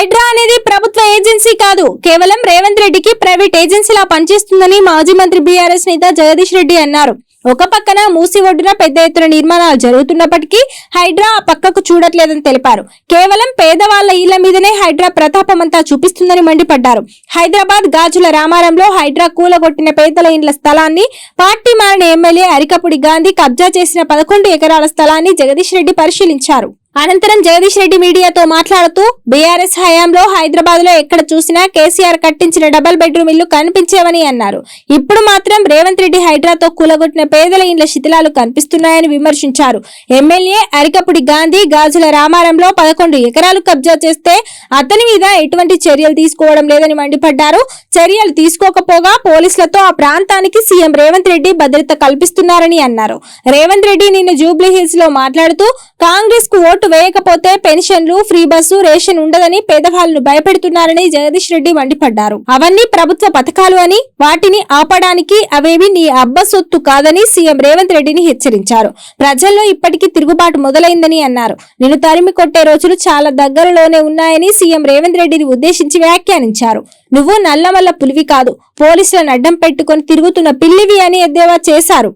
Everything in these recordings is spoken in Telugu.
హైడ్రా అనేది ప్రభుత్వ ఏజెన్సీ కాదు. కేవలం రేవంత్ రెడ్డికి ప్రైవేట్ ఏజెన్సీలా పనిచేస్తుందని మాజీ మంత్రి బీఆర్ఎస్ నేత జగదీష్ రెడ్డి అన్నారు. ఒక పక్కన మూసి ఒడ్డున పెద్ద ఎత్తున నిర్మాణాలు జరుగుతున్నప్పటికీ హైడ్రా ఆ పక్కకు చూడట్లేదని తెలిపారు. కేవలం పేదవాళ్ళ ఇళ్ళ మీదనే హైడ్రా ప్రతాపమంతా చూపిస్తుందని మండిపడ్డారు. హైదరాబాద్ గాజుల రామారంలో హైడ్రా కూలగొట్టిన పేదల ఇండ్ల స్థలాన్ని పార్టీ మారిన ఎమ్మెల్యే అరికపుడి గాంధీ కబ్జా చేసిన పదకొండు ఎకరాల స్థలాన్ని జగదీష్ రెడ్డి పరిశీలించారు. అనంతరం జగదీష్ రెడ్డి మీడియాతో మాట్లాడుతూ బీఆర్ఎస్ హయాంలో హైదరాబాద్లో ఎక్కడ చూసినా కేసీఆర్ కట్టించిన డబుల్ బెడ్రూమ్ ఇల్లు కనిపించేవని అన్నారు. ఇప్పుడు మాత్రం రేవంత్ రెడ్డి హైడ్రాతో కూలగొట్టిన పేదల ఇండ్ల శిథిలాలు కనిపిస్తున్నాయని విమర్శించారు. ఎమ్మెల్యే అరికపుడి గాంధీ గాజుల రామారంలో పదకొండు ఎకరాలు కబ్జా చేస్తే అతని మీద ఎటువంటి చర్యలు తీసుకోవడం లేదని మండిపడ్డారు. చర్యలు తీసుకోకపోగా పోలీసులతో ఆ ప్రాంతానికి సీఎం రేవంత్ రెడ్డి భద్రత కల్పిస్తున్నారని అన్నారు. రేవంత్ రెడ్డి నిన్న జూబ్లీ హిల్స్లో మాట్లాడుతూ కాంగ్రెస్కు ఓటు వేయకపోతే పెన్షన్లు ఫ్రీ బస్సు రేషన్ ఉండదని పేదవాళ్ళను భయపెడుతున్నారని జగదీష్ రెడ్డి మండిపడ్డారు. అవన్నీ ప్రభుత్వ పథకాలు అని వాటిని ఆపడానికి అవేవి నీ అబ్బ సొత్తు కాదని సీఎం రేవంత్ రెడ్డిని హెచ్చరించారు. ప్రజల్లో ఇప్పటికీ తిరుగుబాటు మొదలైందని అన్నారు. నిన్ను తరిమి కొట్టే రోజులు చాలా దగ్గరలోనే ఉన్నాయని సీఎం రేవంత్ రెడ్డిని ఉద్దేశించి వ్యాఖ్యానించారు. నువ్వు నల్లమల్ల పులివి కాదు పోలీసులను అడ్డం పెట్టుకొని తిరుగుతున్న పిల్లివి అని ఎద్దేవా చేశారు.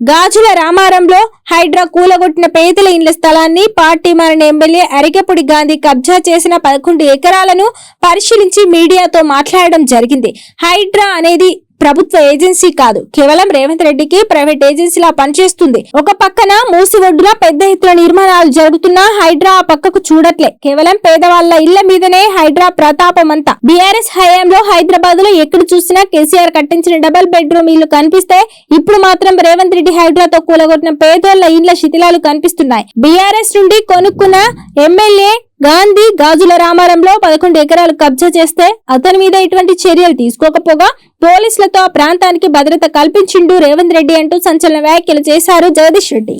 గాజుల రామారంలో హైడ్రా కూలగొట్టిన పేదల ఇండ్ల స్థలాన్ని పార్టీ మారిన ఎమ్మెల్యే అరికెపుడి గాంధీ కబ్జా చేసిన పదకొండు ఎకరాలను పరిశీలించి మీడియాతో మాట్లాడడం జరిగింది. హైడ్రా అనేది ప్రభుత్వ ఏజెన్సీ కాదు. కేవలం రేవంత్ రెడ్డికి ప్రైవేట్ ఏజెన్సీలా పనిచేస్తుంది. ఒక పక్కన మూసి ఒడ్డున పెద్ద ఎత్తున నిర్మాణాలు జరుగుతున్నా హైడ్రా ఆ పక్కకు చూడట్లే. కేవలం పేదవాళ్ళ ఇళ్ళ మీదనే హైడ్రా ప్రతాపం అంతా. బీఆర్ఎస్ హయాంలో హైదరాబాద్లో ఎక్కడ చూసినా కేసీఆర్ కట్టించిన డబుల్ బెడ్రూమ్ ఇల్లు కనిపిస్తే ఇప్పుడు మాత్రం రేవంత్ రెడ్డి హైడ్రాతో కూలగొట్టిన పేదోళ్ళ ఇండ్ల శిథిలాలు కనిపిస్తున్నాయి. బీఆర్ఎస్ నుండి కొనుక్కున్న ఎమ్మెల్యే గాంధీ గాజుల రామారంలో పదకొండు ఎకరాలు కబ్జా చేస్తే అతని మీద ఇటువంటి చర్యలు తీసుకోకపోగా పోలీసులతో ఆ ప్రాంతానికి భద్రత కల్పించిండు రేవంత్ రెడ్డి అంటూ సంచలన వ్యాఖ్యలు చేశారు జగదీష్ రెడ్డి.